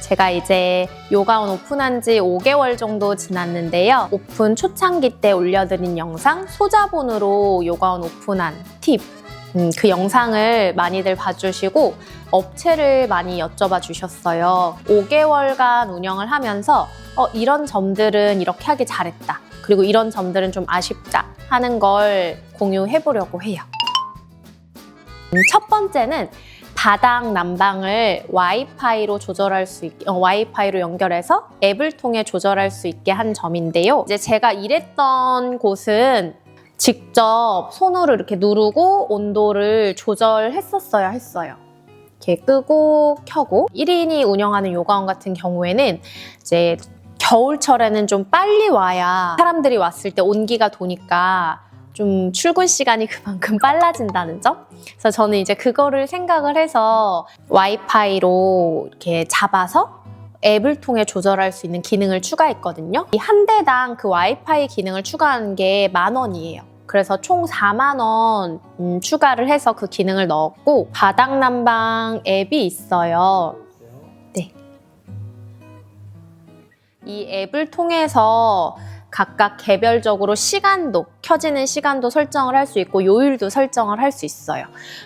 제가 이제 요가원 오픈한 지 5개월 정도 지났는데요. 오픈 초창기 때 올려드린 영상 소자본으로 요가원 오픈한 팁. 음, 그 영상을 많이들 봐주시고 업체를 많이 여쭤봐 주셨어요. 5개월간 운영을 하면서 어, 이런 점들은 이렇게 하기 잘했다. 그리고 이런 점들은 좀 아쉽다 하는 걸 공유해 보려고 해요. 음, 첫 번째는 바닥 난방을 와이파이로 조절할 수 있게, 어, 와이파이로 연결해서 앱을 통해 조절할 수 있게 한 점인데요. 이제 제가 일했던 곳은 직접 손으로 이렇게 누르고 온도를 조절했었어야 했어요. 이렇게 끄고 켜고 1인이 운영하는 요가원 같은 경우에는 이제 겨울철에는 좀 빨리 와야 사람들이 왔을 때 온기가 도니까 좀 출근 시간이 그만큼 빨라진다는 점. 그래서 저는 이제 그거를 생각을 해서 와이파이로 이렇게 잡아서 앱을 통해 조절할 수 있는 기능을 추가했거든요. 이 한 대당 그 와이파이 기능을 추가한 게 만 원이에요. 그래서 총 4만 원 음, 추가를 해서 그 기능을 넣었고 바닥 난방 앱이 있어요. 네. 이 앱을 통해서 각각 개별적으로 시간도 켜지는 시간도 설정을 할 수 있고 요일도 설정을 할 수 있어요.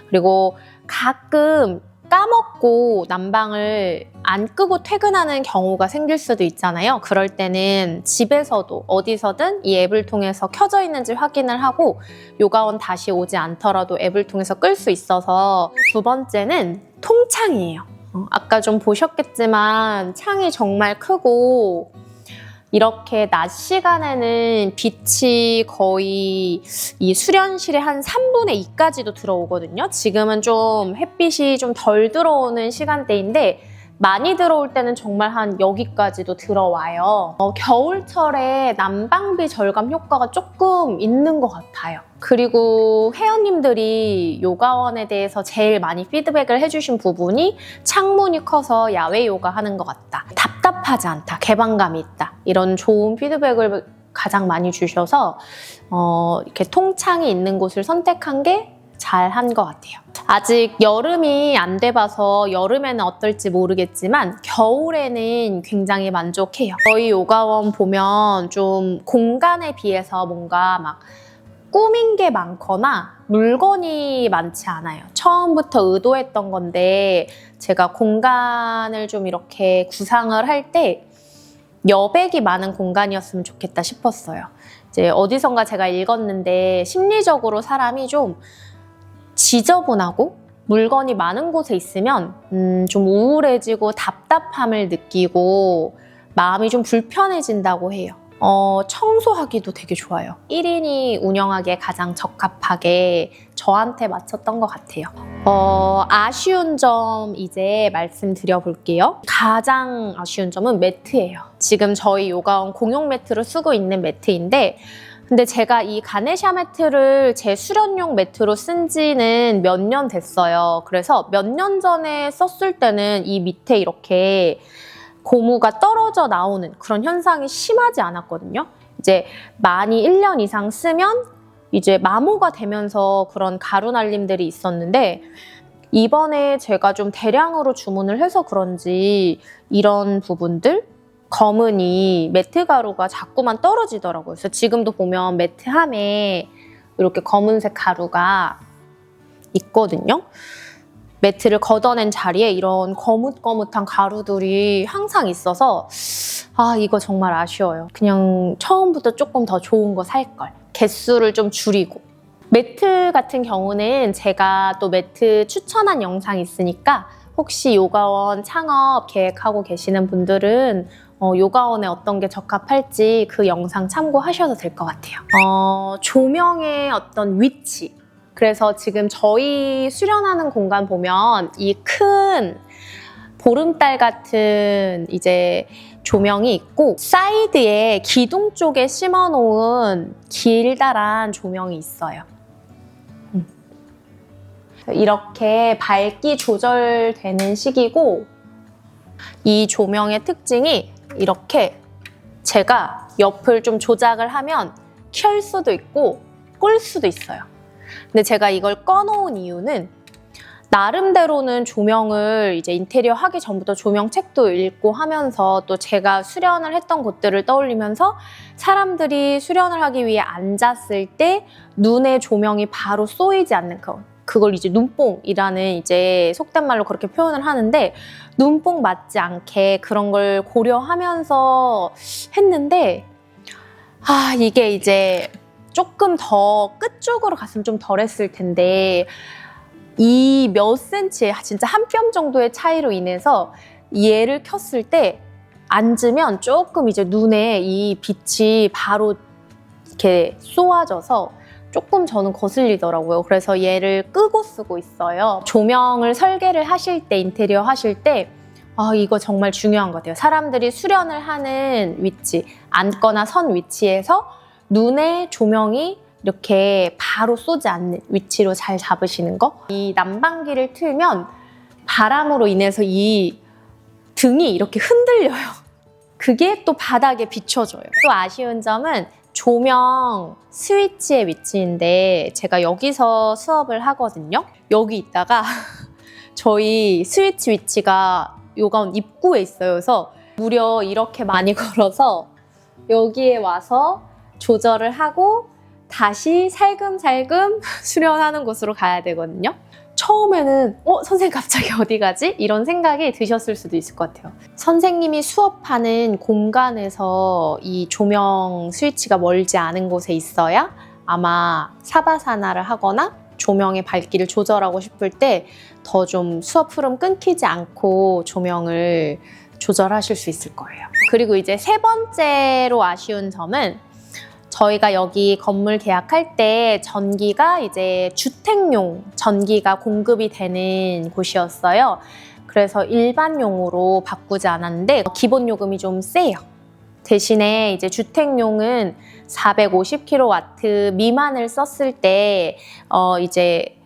그리고 가끔 까먹고 난방을 안 끄고 퇴근하는 경우가 생길 수도 있잖아요. 그럴 때는 집에서도 어디서든 이 앱을 통해서 켜져 있는지 확인을 하고 요가원 다시 오지 않더라도 앱을 통해서 끌 수 있어서 두 번째는 통창이에요. 어, 아까 좀 보셨겠지만 창이 정말 크고 이렇게 낮 시간에는 빛이 거의 이 수련실의 한 3분의 2까지도 들어오거든요. 지금은 좀 햇빛이 좀 덜 들어오는 시간대인데 많이 들어올 때는 정말 한 여기까지도 들어와요. 어, 겨울철에 난방비 절감 효과가 조금 있는 것 같아요. 그리고 회원님들이 요가원에 대해서 제일 많이 피드백을 해주신 부분이 창문이 커서 야외 요가 하는 것 같다. 답답하지 않다. 개방감이 있다. 이런 좋은 피드백을 가장 많이 주셔서 어, 이렇게 통창이 있는 곳을 선택한 게 잘한 것 같아요. 아직 여름이 안 돼봐서 여름에는 어떨지 모르겠지만 겨울에는 굉장히 만족해요. 저희 요가원 보면 좀 공간에 비해서 뭔가 막 꾸민 게 많거나 물건이 많지 않아요. 처음부터 의도했던 건데 제가 공간을 좀 이렇게 구상을 할 때 여백이 많은 공간이었으면 좋겠다 싶었어요. 이제 어디선가 제가 읽었는데 심리적으로 사람이 좀 지저분하고 물건이 많은 곳에 있으면 음, 좀 우울해지고 답답함을 느끼고 마음이 좀 불편해진다고 해요. 어, 청소하기도 되게 좋아요. 1인이 운영하기에 가장 적합하게 저한테 맞췄던 것 같아요. 어, 아쉬운 점 이제 말씀드려 볼게요. 가장 아쉬운 점은 매트예요. 지금 저희 요가원 공용 매트로 쓰고 있는 매트인데 근데 제가 이 가네샤 매트를 제 수련용 매트로 쓴 지는 몇 년 됐어요. 그래서 몇 년 전에 썼을 때는 이 밑에 이렇게 고무가 떨어져 나오는 그런 현상이 심하지 않았거든요. 이제 많이 1년 이상 쓰면 이제 마모가 되면서 그런 가루 날림들이 있었는데 이번에 제가 좀 대량으로 주문을 해서 그런지 이런 부분들 검은이 매트 가루가 자꾸만 떨어지더라고요. 그래서 지금도 보면 매트 함에 이렇게 검은색 가루가 있거든요. 매트를 걷어낸 자리에 이런 거뭇거뭇한 가루들이 항상 있어서 아 이거 정말 아쉬워요. 그냥 처음부터 조금 더 좋은 거 살 걸. 개수를 좀 줄이고. 매트 같은 경우는 제가 또 매트 추천한 영상이 있으니까 혹시 요가원 창업 계획하고 계시는 분들은 어, 요가원에 어떤 게 적합할지 그 영상 참고하셔도 될 것 같아요. 어, 조명의 어떤 위치. 그래서 지금 저희 수련하는 공간 보면 이큰 보름달 같은 이제 조명이 있고 사이드에 기둥 쪽에 심어 놓은 길다란 조명이 있어요. 음. 이렇게 밝기 조절되는 식이고 이 조명의 특징이 이렇게 제가 옆을 좀 조작을 하면 켤 수도 있고 끌 수도 있어요. 근데 제가 이걸 꺼놓은 이유는 나름대로는 조명을 이제 인테리어 하기 전부터 조명 책도 읽고 하면서 또 제가 수련을 했던 곳들을 떠올리면서 사람들이 수련을 하기 위해 앉았을 때 눈에 조명이 바로 쏘이지 않는 그 그걸 이제 눈뽕이라는 이제 속된 말로 그렇게 표현을 하는데 눈뽕 맞지 않게 그런 걸 고려하면서 했는데 아 이게 이제 조금 더 끝쪽으로 갔으면 좀 덜했을 텐데 이 몇 센치의 진짜 한 뼘 정도의 차이로 인해서 얘를 켰을 때 앉으면 조금 이제 눈에 이 빛이 바로 이렇게 쏘아져서 조금 저는 거슬리더라고요. 그래서 얘를 끄고 쓰고 있어요. 조명을 설계를 하실 때, 인테리어 하실 때, 아, 이거 정말 중요한 것 같아요. 사람들이 수련을 하는 위치, 앉거나 선 위치에서 눈에 조명이 이렇게 바로 쏘지 않는 위치로 잘 잡으시는 거. 이 난방기를 틀면 바람으로 인해서 이 등이 이렇게 흔들려요. 그게 또 바닥에 비춰져요. 또 아쉬운 점은 조명 스위치의 위치인데 제가 여기서 수업을 하거든요. 여기 있다가 저희 스위치 위치가 요가운 입구에 있어요. 그래서 무려 이렇게 많이 걸어서 여기에 와서 조절을 하고 다시 살금살금 수련하는 곳으로 가야 되거든요. 처음에는 어 선생님 갑자기 어디 가지? 이런 생각이 드셨을 수도 있을 것 같아요. 선생님이 수업하는 공간에서 이 조명 스위치가 멀지 않은 곳에 있어야 아마 사바사나를 하거나 조명의 밝기를 조절하고 싶을 때 더 좀 수업 흐름 끊기지 않고 조명을 조절하실 수 있을 거예요. 그리고 이제 세 번째로 아쉬운 점은 저희가 여기 건물 계약할 때 전기가 이제 주택용 전기가 공급이 되는 곳이었어요. 그래서 일반용으로 바꾸지 않았는데 기본 요금이 좀 세요. 대신에 이제 주택용은 450kW 미만을 썼을 때 어 이제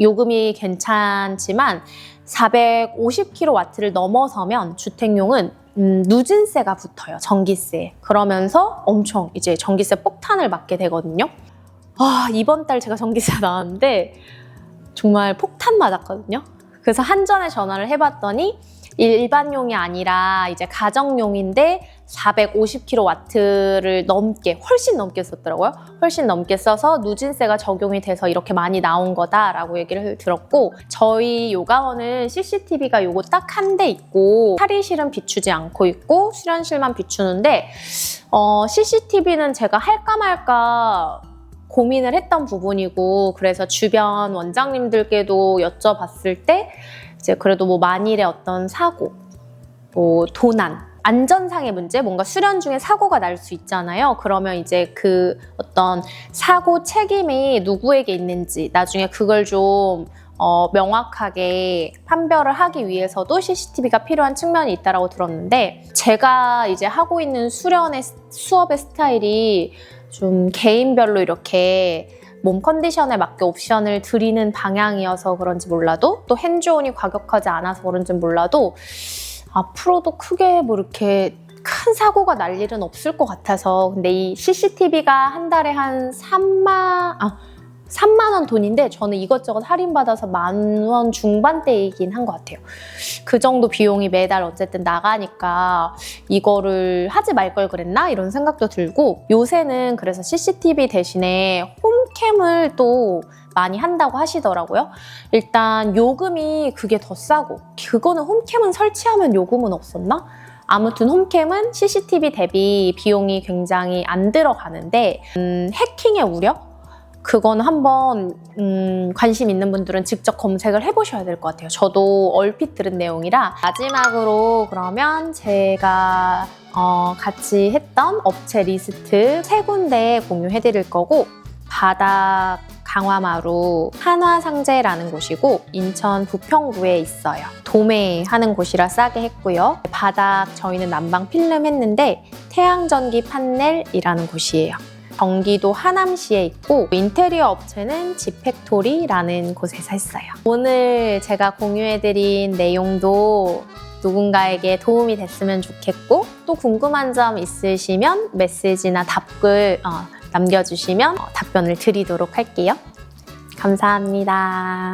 요금이 괜찮지만 450kW를 넘어서면 주택용은 음, 누진세가 붙어요. 전기세. 그러면서 엄청 이제 전기세 폭탄을 맞게 되거든요. 아, 이번 달 제가 전기세 나왔는데 정말 폭탄 맞았거든요. 그래서 한전에 전화를 해봤더니 일반용이 아니라 이제 가정용인데 450kW를 넘게 훨씬 넘게 썼더라고요. 훨씬 넘게 써서 누진세가 적용이 돼서 이렇게 많이 나온 거다라고 얘기를 들었고 저희 요가원은 CCTV가 요거 딱 한 대 있고 탈의실은 비추지 않고 있고 수련실만 비추는데 어, CCTV는 제가 할까 말까 고민을 했던 부분이고 그래서 주변 원장님들께도 여쭤봤을 때 이제 그래도 뭐 만일의 어떤 사고, 뭐 도난, 안전상의 문제, 뭔가 수련 중에 사고가 날 수 있잖아요. 그러면 이제 그 어떤 사고 책임이 누구에게 있는지 나중에 그걸 좀 어, 명확하게 판별을 하기 위해서도 CCTV가 필요한 측면이 있다라고 들었는데 제가 이제 하고 있는 수련의 수업의 스타일이 좀 개인별로 이렇게 몸 컨디션에 맞게 옵션을 드리는 방향이어서 그런지 몰라도 또 핸즈온이 과격하지 않아서 그런지 몰라도 앞으로도 크게 뭐 이렇게 큰 사고가 날 일은 없을 것 같아서 근데 이 CCTV가 한 달에 한 3만 아 3만 원 돈인데 저는 이것저것 할인받아서 만 원 중반대이긴 한 것 같아요. 그 정도 비용이 매달 어쨌든 나가니까 이거를 하지 말 걸 그랬나 이런 생각도 들고 요새는 그래서 CCTV 대신에 홈캠을 또 많이 한다고 하시더라고요. 일단 요금이 그게 더 싸고 그거는 홈캠은 설치하면 요금은 없었나? 아무튼 홈캠은 CCTV 대비 비용이 굉장히 안 들어가는데 음, 해킹의 우려? 그건 한번 음, 관심 있는 분들은 직접 검색을 해보셔야 될 것 같아요. 저도 얼핏 들은 내용이라 마지막으로 그러면 제가 어, 같이 했던 업체 리스트 세 군데 공유해드릴 거고 바닥 강화마루 한화상제라는 곳이고 인천 부평구에 있어요. 도매하는 곳이라 싸게 했고요. 바닥 저희는 난방 필름 했는데 태양전기 판넬이라는 곳이에요. 경기도 하남시에 있고 인테리어 업체는 지팩토리라는 곳에서 했어요. 오늘 제가 공유해드린 내용도 누군가에게 도움이 됐으면 좋겠고 또 궁금한 점 있으시면 메시지나 답글 어, 남겨주시면 어, 답변을 드리도록 할게요. 감사합니다.